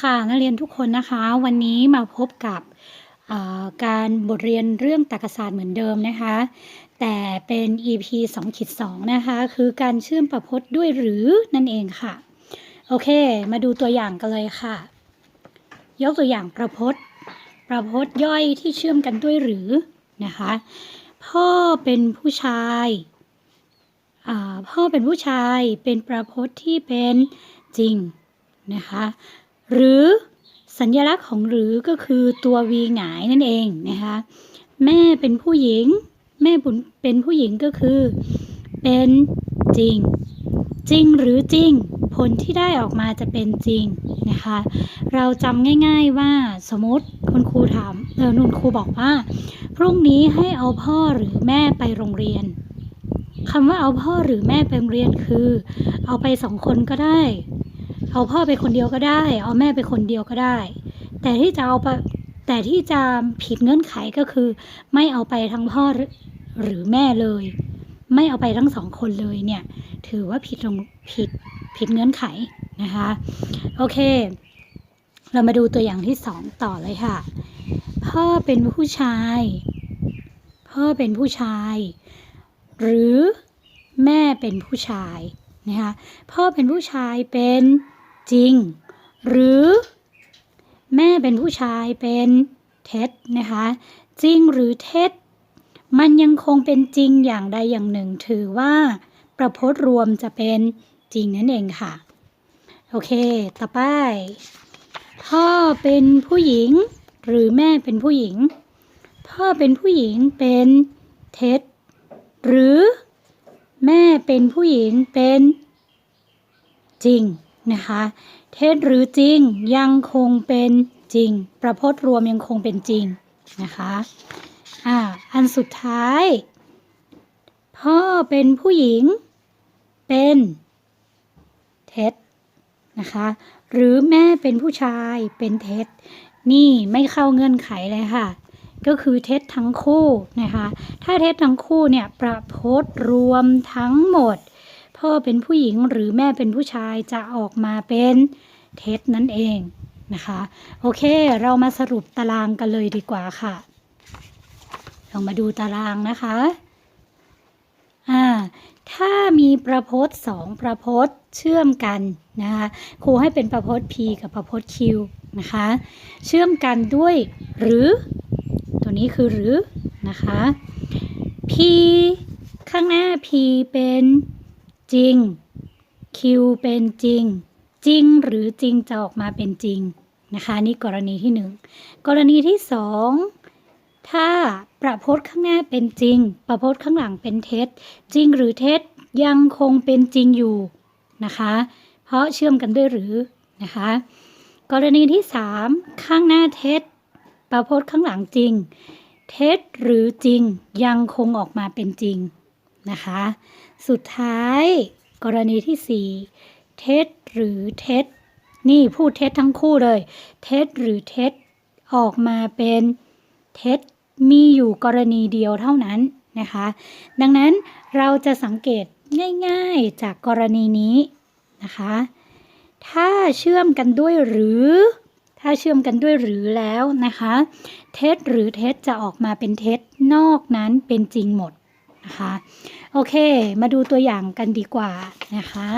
ค่ะนักเรียนทุกคนนะคะ วันนี้มาพบกับการบทเรียนเรื่องตรรกศาสตร์เหมือนเดิมนะคะ แต่เป็น EP 2ขีด2นะคะ คือการเชื่อมประพจน์ด้วยหรือนั่นเองค่ะ โอเค มาดูตัวอย่างกันเลยค่ะ ยกตัวอย่างประพจน์ ประพจน์ย่อยที่เชื่อมกันด้วยหรือนะคะ พ่อเป็นผู้ชายพ่อเป็นผู้ชายเป็นประพจน์ที่เป็นจริงนะคะ หรือสัญลักษณ์ของหรือก็คือตัววีหงายนั่นเองนะคะแม่เป็นผู้หญิง แม่บุญเป็นผู้หญิงก็คือ เป็นจริง จริงหรือจริง ผลที่ได้ออกมาจะเป็นจริงนะคะ เราจำง่ายๆว่าสมมติคุณครูถามเออนุ่นครูบอกว่า พรุ่งนี้ให้เอาพ่อหรือแม่ไปโรงเรียนคำว่าเอาพ่อหรือแม่ไปโรงเรียนคือ เอาไปสองคนก็ได้ เอาพ่อไปคนเดียวก็ได้ เอาแม่ไปคนเดียวก็ได้ แต่ที่จะเอาไปแต่ที่จะผิดเงื่อนไขก็คือ ไม่เอาไปทั้งพ่อหรือหรือแม่เลย ไม่เอาไปทั้งสองคนเลยเนี่ย ถือว่าผิดตรงผิดผิดเงื่อนไขนะคะ โอเค เรามาดูตัวอย่างที่สองต่อเลยค่ะ พ่อเป็นผู้ชาย พ่อเป็นผู้ชาย หรือแม่เป็นผู้ชายนะคะพ่อเป็นผู้ชายเป็น จริง หรือแม่เป็นผู้ชายเป็นเท็จนะคะ จริงหรือเท็จ มันยังคงเป็นจริงอย่างใดอย่างหนึ่ง ถือว่าประพจน์รวมจะเป็นจริงนั่นเองค่ะ โอเค ต่อไป พ่อเป็นผู้หญิง หรือแม่เป็นผู้หญิง พ่อเป็นผู้หญิงเป็นเท็จ หรือแม่เป็นผู้หญิงเป็นจริง นะคะเท็จหรือจริงยังคงเป็นจริง ประพจน์รวมยังคงเป็นจริงนะคะอ่าอันสุดท้าย พ่อเป็นผู้หญิง เป็นเท็จนะคะหรือแม่เป็นผู้ชายเป็นเท็จ นี่ไม่เข้าเงื่อนไขเลยค่ะ ก็คือเท็จทั้งคู่นะคะถ้าเท็จทั้งคู่เนี่ยประพจน์รวมทั้งหมด พ่อเป็นผู้หญิงหรือแม่เป็นผู้ชายจะออกมาเป็นเท็จนั่นเองนะคะ โอเค เรามาสรุปตารางกันเลยดีกว่าค่ะลองมาดูตารางนะคะอ่าถ้ามีประพจน์สองประพจน์เชื่อมกันนะคะครูให้เป็นประพจน์ P กับประพจน์ Q นะคะ เชื่อมกันด้วยหรือ ตัวนี้คือหรือนะคะ P ข้างหน้า P เป็น จริง Q เป็นจริง จริงหรือจริงจะออกมาเป็นจริงนะคะนี่กรณีที่หนึ่งกรณีที่สองถ้าประพจน์ข้างหน้าเป็นจริง ประพจน์ข้างหลังเป็นเท็จ จริงหรือเท็จยังคงเป็นจริงอยู่นะคะ เพราะเชื่อมกันด้วยหรือนะคะ กรณีที่สามข้างหน้าเท็จ ประพจน์ข้างหลังจริง เท็จหรือจริงยังคงออกมาเป็นจริง นะคะ สุดท้ายกรณีที่สี่เท็จหรือเท็จ นี่พูดเท็จทั้งคู่เลย เท็จหรือเท็จออกมาเป็นเท็จมีอยู่กรณีเดียวเท่านั้นนะคะ ดังนั้นเราจะสังเกตง่ายๆจากกรณีนี้นะคะ ถ้าเชื่อมกันด้วยหรือ ถ้าเชื่อมกันด้วยหรือแล้วนะคะ เท็จหรือเท็จจะออกมาเป็นเท็จนอกนั้นเป็นจริงหมด นะคะ โอเค มาดูตัวอย่างกันดีกว่านะคะ